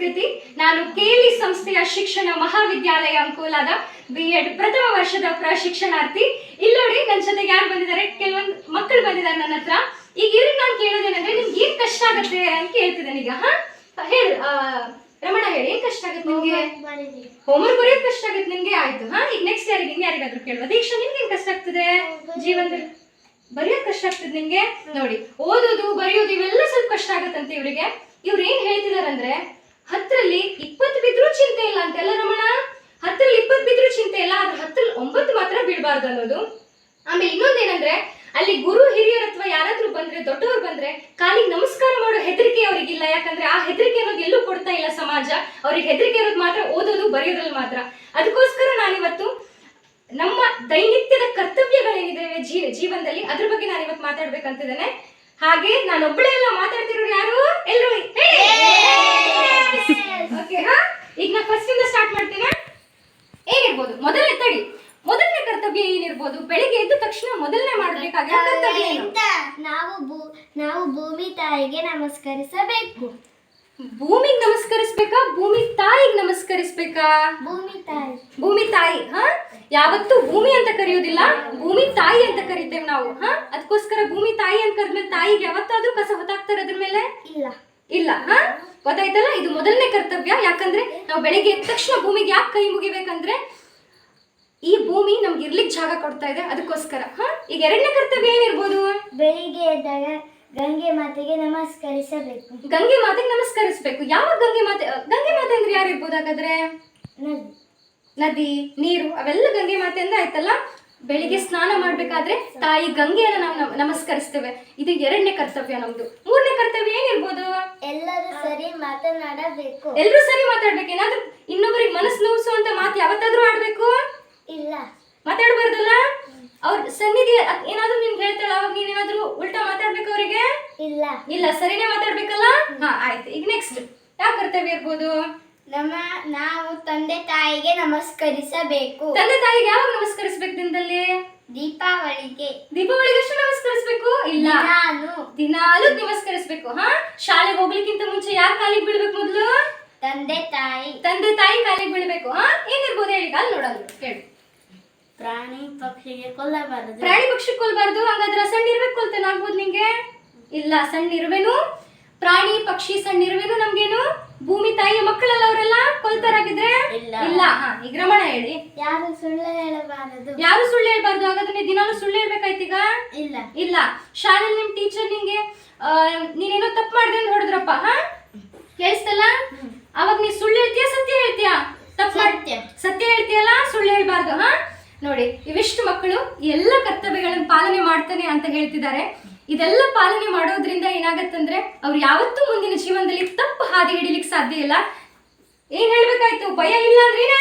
ಕೃತಿ ನಾನು ಕೇಲಿ ಸಂಸ್ಥೆಯ ಶಿಕ್ಷಣ ಮಹಾವಿದ್ಯಾಲಯ ಅಂಕೋಲಾದ ಬಿ ಎಡ್ ಪ್ರಥಮ ವರ್ಷದ ಪ್ರಶಿಕ್ಷಣಾರ್ಥಿ. ಇಲ್ಲಿ ನೋಡಿ ನನ್ನ ಜೊತೆಗೆ ಯಾರು ಬಂದಿದ್ದಾರೆ? ಕೆಲವೊಂದು ಮಕ್ಕಳು ಬಂದಿದ್ದಾರೆ ನನ್ನ ಹತ್ರ. ಈಗ ಇವ್ರಿಗೆ ನಾನು ಕೇಳೋದೇನಂದ್ರೆ ನಿಮ್ಗೆ ಏನ್ ಕಷ್ಟ ಆಗುತ್ತೆ ಅಂತ ಕೇಳ್ತಿದ್ದೇನೆ ಈಗ ಹಾ? ಹೇಳಿ ರಮಣ ಹೇಳಿ ಏನ್ ಕಷ್ಟ ಆಗುತ್ತೆ ನಿಮ್ಗೆ? ಹೋಮ್ವರ್ಕ್ ಬರೆಯೋದು ಕಷ್ಟ ಆಗುತ್ತೆ ನಿಮ್ಗೆ? ಆಯ್ತು ಹಾ? ಈಗ ನೆಕ್ಸ್ಟ್ ಯಾರಿಗೆ ಇನ್ ಯಾರಿಗಾದ್ರೂ ಕೇಳುವ. ದೀಕ್ಷಾ ನಿಮ್ಗೆ ಏನ್ ಕಷ್ಟ ಆಗ್ತದೆ? ಜೀವನದಲ್ಲಿ ಬರೆಯೋದು ಕಷ್ಟ ಆಗ್ತದೆ ನಿಮ್ಗೆ? ನೋಡಿ ಓದೋದು ಬರೆಯೋದು ಇವೆಲ್ಲ ಸ್ವಲ್ಪ ಕಷ್ಟ ಆಗತ್ತಂತೆ ಇವರಿಗೆ. ಇವ್ರು ಏನ್ ಹೇಳ್ತಿದಾರಂದ್ರೆ ಹತ್ತರಲ್ಲಿ ಇಪ್ಪತ್ತು ಬಿದ್ರೂ ಚಿಂತೆ ಇಲ್ಲ ಅಂತೆಲ್ಲ ರಮಣ? ಹತ್ತರಲ್ಲಿ ಇಪ್ಪತ್ತು ಬಿದ್ರೂ ಚಿಂತೆ ಇಲ್ಲ, ಆದ್ರೆ ಹತ್ತರಲ್ಲಿ ಒಂಬತ್ತು ಮಾತ್ರ ಬಿಡಬಾರ್ದು ಅನ್ನೋದು. ಆಮೇಲೆ ಇನ್ನೊಂದೇನಂದ್ರೆ, ಅಲ್ಲಿ ಗುರು ಹಿರಿಯರು ಅಥವಾ ಯಾರಾದ್ರೂ ಬಂದ್ರೆ, ದೊಡ್ಡವರು ಬಂದ್ರೆ, ಕಾಲಿಗೆ ನಮಸ್ಕಾರ ಮಾಡೋ ಹೆದರಿಕೆ ಅವ್ರಿಗಿಲ್ಲ. ಯಾಕಂದ್ರೆ ಆ ಹೆದರಿಕೆ ಅನ್ನೋದು ಎಲ್ಲೂ ಕೊಡ್ತಾ ಇಲ್ಲ ಸಮಾಜ. ಅವ್ರಿಗೆ ಹೆದರಿಕೆ ಇರೋದು ಮಾತ್ರ ಓದೋದು, ಬರೆಯೋದ್ರಲ್ಲಿ ಮಾತ್ರ. ಅದಕ್ಕೋಸ್ಕರ ನಾನಿವತ್ತು ನಮ್ಮ ದೈನಿತ್ಯದ ಕರ್ತವ್ಯಗಳೇನಿದೆ ಜೀ, ಜೀವನದಲ್ಲಿ, ಅದ್ರ ಬಗ್ಗೆ ನಾನು ಇವತ್ತು ಮಾತಾಡ್ಬೇಕಂತಿದ್ದೇನೆ. ಹಾಗೆ ನಾನೊಬ್ಬಳೇ ಎಲ್ಲ ಮಾತಾಡ್ತಿರೋರು ಯಾರು? ಎಲ್ಲರೂ ಈಗ ನಾ ಫಸ್ಟ್ ಇಂದ ಸ್ಟಾರ್ಟ್ ಮಾಡ್ತೇನೆ. ಏನಿರ್ಬೋದು ಮೊದಲನೇ ತಡಿ. ಮೊದಲನೇ ಕರ್ತವ್ಯ ಏನಿರ್ಬೋದು? ಬೆಳಿಗ್ಗೆ ಎದ್ದ ತಕ್ಷಣ ಮೊದಲನೇ ಮಾಡ್ಬೇಕಾಗಿರೋ ಕರ್ತವ್ಯ ಏನು? ನಾವು ಭೂ ನಾವು ಭೂಮಿ ತಾಯಿಗೆ ನಮಸ್ಕರಿಸಬೇಕು. ಭೂಮಿಗೆ ನಮಸ್ಕರಿಸ್ಬೇಕಾ? ಭೂಮಿ ತಾಯಿಗೆ ನಮಸ್ಕರಿಸ್ಬೇಕಾ? ಭೂಮಿ ತಾಯಿ. ಭೂಮಿ ತಾಯಿ ಹಾ? ಯಾವತ್ತೂ ಭೂಮಿ ಅಂತ ಕರೆಯೋದಿಲ್ಲ ಭೂಮಿ ತಾಯಿ ಅಂತ ಕರಿತೇವೆ ನಾವು ಹಾ? ಅದಕ್ಕೋಸ್ಕರ ಭೂಮಿ ತಾಯಿ ಅಂತ ಕರೆದ್ಮೇಲೆ ತಾಯಿಗೆ ಯಾವತ್ತಾದ್ರೂ ಕಸ ಹೊತ್ತಾಕ್ತಾರೆ ಅದ್ರ ಮೇಲೆ? ಇಲ್ಲ. ಇಲ್ಲ ಹಾ? ಗೊತ್ತಾಯ್ತಲ್ಲ? ಇದು ಮೊದಲನೇ ಕರ್ತವ್ಯ. ಯಾಕಂದ್ರೆ ನಾವು ಬೆಳಿಗ್ಗೆ ಎದ್ದ ತಕ್ಷಣ ಭೂಮಿಗೆ ಯಾಕೆ ಕೈ ಮುಗಿಬೇಕಂದ್ರೆ ಈ ಭೂಮಿ ನಮ್ಗೆ ಇರ್ಲಿಕ್ಕೆ ಜಾಗ ಕೊಡ್ತಾ ಇದೆ. ಅದಕ್ಕೋಸ್ಕರ. ಹಾ? ಈಗ ಎರಡನೇ ಕರ್ತವ್ಯ ಏನಿರ್ಬೋದು? ಬೆಳಿಗ್ಗೆ ಎದ್ದಾಗ ಗಂಗೆ ಮಾತೆಗೆ ನಮಸ್ಕರಿಸಬೇಕು. ಗಂಗೆ ಮಾತೆಗೆ ನಮಸ್ಕರಿಸಬೇಕು. ಯಾವ ಗಂಗೆ ಮಾತೆ ಗಂಗೆ ಮಾತೆ ಅಂದ್ರೆ ಯಾರು ಇರ್ಬೋದು ಹಾಗಾದ್ರೆ? ನದಿ. ನದಿ ನೀರು ಅವೆಲ್ಲ ಗಂಗೆ ಮಾತೆ ಅಂದ್ರೆ ಆಯ್ತಲ್ಲ? ಬೆಳಿಗ್ಗೆ ಸ್ನಾನ ಮಾಡ್ಬೇಕಾದ್ರೆ ತಾಯಿ ಗಂಗೆಯನ್ನ ನಾವು ನಮ- ನಮಸ್ಕರಿಸ್ತೇವೆ. ಇದು ಎರಡನೇ ಕರ್ತವ್ಯ ನಮ್ದು. ಮೂರನೇ ಕರ್ತವ್ಯ ಏನಿರ್ಬೋದು? ಎಲ್ಲರೂ ಸರಿ ಮಾತನಾಡಬೇಕು. ಎಲ್ಲರೂ ಸರಿ ಮಾತಾಡ್ಬೇಕು. ಏನಾದ್ರೂ ಇನ್ನೊಬ್ಬರಿಗೆ ಮನಸ್ಸು ನೋವಿಸುವಂತ ಮಾತು ಯಾವತ್ತಾದ್ರೂ ಆಡ್ಬೇಕು? ಇಲ್ಲ. ಮಾತಾಡ್ಬಾರ್ದಲ್ಲ? ಅವ್ರ ಸನ್ನಿಧಿ ಏನಾದ್ರೂ ನಿನ್ಗೆ ಹೇಳ್ತಾಳ? ಅವಾಗ ನೀನೇನಾದ್ರೂ ಉಲ್ಟಾ ಮಾತಾಡ್ಬೇಕು ಅವರಿಗೆ? ಇಲ್ಲ. ಇಲ್ಲ ಸರಿನೇ ಮಾತಾಡ್ಬೇಕಲ್ಲ? ಹಾ ಆಯ್ತು. ಈಗ ನೆಕ್ಸ್ಟ್ ಯಾವ ಕರ್ತವ್ಯ ಇರ್ಬೋದು? ನಮ್ಮ ನಾವು ತಂದೆ ತಾಯಿಗೆ ನಮಸ್ಕರಿಸಬೇಕು. ತಂದೆ ತಾಯಿಗೆ ಯಾವಾಗ ನಮಸ್ಕರಿಸಬೇಕು ದಿನದಲ್ಲಿ? ದೀಪಾವಳಿಗೆ. ದೀಪಾವಳಿಗೆ ಎಷ್ಟು ನಮಸ್ಕರಿಸಬೇಕು? ಇಲ್ಲ. ನಾನು ದಿನಾಲು ನಮಸ್ಕರಿಸಬೇಕು ಹಾ? ಶಾಲೆಗೆ ಹೋಗ್ಲಿಕ್ಕಿಂತ ಮುಂಚೆ ಯಾರ ಕಾಲಿಗೆ ಬೀಳ್ಬೇಕು ಮೊದಲು? ತಂದೆ ತಾಯಿ. ತಂದೆ ತಾಯಿ ಕಾಲಿಗೆ ಬೀಳ್ಬೇಕು ಹಾ? ಏನಿರ್ಬೋದು ಹೇಳಿ ಅಲ್ಲಿ ನೋಡೋದು ಹೇಳಿ ಪ್ರಾಣಿ ಪಕ್ಷಿಗೆ ಕೊಲ್ಲಬಾರದು. ಪ್ರಾಣಿ ಪಕ್ಷಿ ಕೊಲ್ಲಬಾರದು ಹಂಗಾದ್ರೆ ಸಣ್ಣ ಇರ್ಬೇಕು ಕೊಲ್ತೇನೆ ಆಗ್ಬೋದು ನಿಂಗೆ? ಇಲ್ಲ ಸಣ್ಣ ಇರುವೆನು? ಪ್ರಾಣಿ ಪಕ್ಷಿ ಸಣ್ಣ ಇರುವೆನು ನಮ್ಗೇನು? ಭೂಮಿ ತಾಯಿಯ ಮಕ್ಕಳಲ್ಲ ಅವರೆಲ್ಲ? ಕೊಲ್ತಾರಾಗಿದ್ರೆ? ಇಲ್ಲ. ಈಗ ರಮಣ ಹೇಳಿ. ಯಾರು ಸುಳ್ಳು ಹೇಳಬಾರದು. ಯಾರು ಸುಳ್ಳು ಹೇಳ್ಬಾರ್ದು? ಹಾಗಾದ್ರೆ ನೀವು ದಿನಾಲು ಸುಳ್ಳು ಹೇಳ್ಬೇಕಾಯ್ತೀಗ ಇಲ್ಲ. ಇಲ್ಲ. ಶಾಲೆಯಲ್ಲಿ ನಿಮ್ ಟೀಚರ್ ನಿಂಗೆ ನೀನೇನೋ ತಪ್ಪು ಮಾಡಿದೆ ಅಂತ ಹೊಡೆದ್ರಪ್ಪ ಹಾ? ಕೇಳಿಸ್ತಲ್ಲ? ಅವಾಗ ನೀ ಸುಳ್ಳು ಹೇಳ್ತೀಯ ಸತ್ಯ ಹೇಳ್ತೀಯ? ತಪ್ಪು ಮಾಡ್ತೀಯ ಸತ್ಯ ಹೇಳ್ತೀಯಲ್ಲ ಸುಳ್ಳು ಹೇಳ್ಬಾರ್ದು ಹಾ? ನೋಡಿ ಇವೆಷ್ಟು ಮಕ್ಕಳು ಎಲ್ಲ ಕರ್ತವ್ಯಗಳನ್ನು ಪಾಲನೆ ಮಾಡ್ತಾನೆ ಅಂತ ಹೇಳ್ತಿದ್ದಾರೆ. ಇದೆಲ್ಲ ಪಾಲನೆ ಮಾಡೋದ್ರಿಂದ ಏನಾಗತ್ತಂದ್ರೆ ಅವ್ರು ಯಾವತ್ತೂ ಮುಂದಿನ ಜೀವನದಲ್ಲಿ ತಪ್ಪು ಹಾದಿ ಹಿಡಿಲಿಕ್ಕೆ ಸಾಧ್ಯ ಇಲ್ಲ. ಏನ್ ಹೇಳ್ಬೇಕಾಯ್ತು? ಭಯ ಇಲ್ಲ ಅಂದ್ರೆ ಏನ್